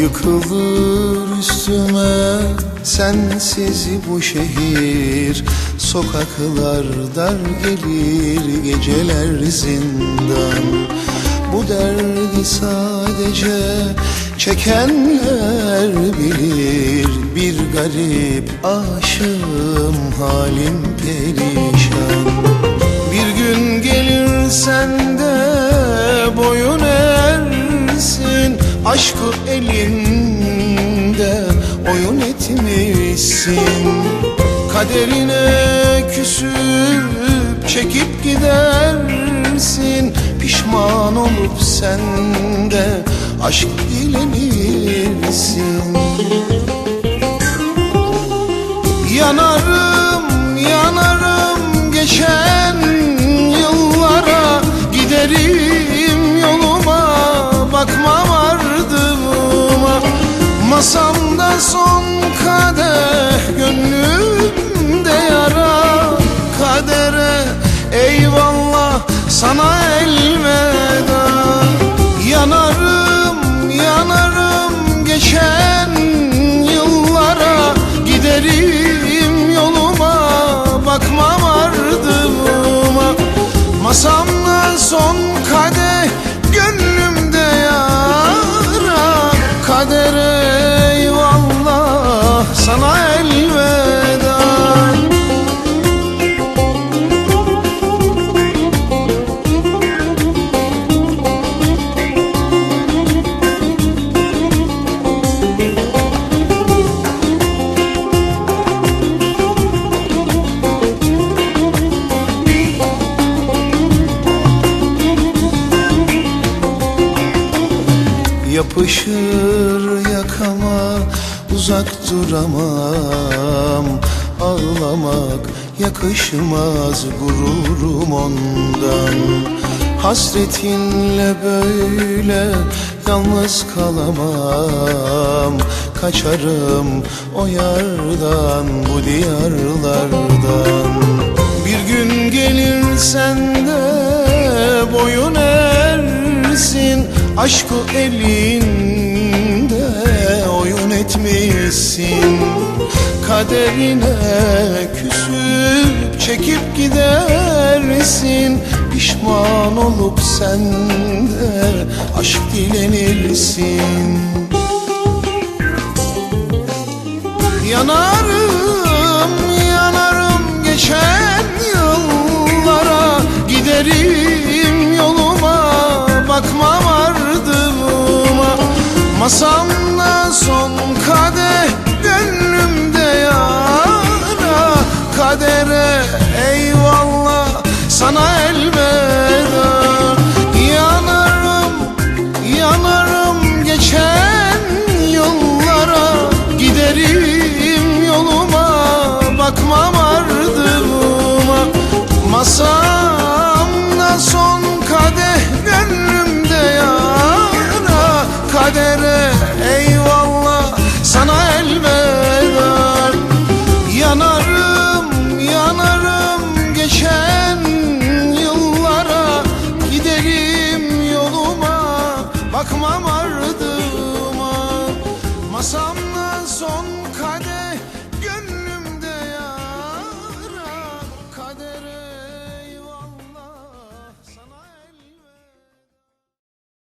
Yıkılır üstüme sensiz bu şehir Sokaklar dar gelir geceler zindan. Bu derdi sadece çekenler bilir Bir garip aşığım halim perişan. Bir gün gelir sen de boyun eğersin Aşkı elinde oyun etmişsin. Kaderine küsüp çekip gidersin. Pişman olup sen de aşk dilenirsin Yanarım, yanarım geçen yıllara. Giderim yoluma, bakmam ardıma Masamda son kadeh, Yapışır yakama uzak duramam. Ağlamak yakışmaz gururum ondan. Hasretinle böyle yalnız kalamam. Kaçarım o yardan bu diyarlardan. Bir gün gelir sen de boyun eğersin Aşkı elinde oyun etmişsin. Kaderine küsüp çekip gidersin. Pişman olup sen de aşk dilenirsin. Yanarım, Masamda son kadeh, gönlümde yara Kadere. Eyvallah, sana elveda. Yanarım, yanarım geçen yıllara Giderim yoluma bakmam ardıma Masa Bakmam ardıma. Masamda son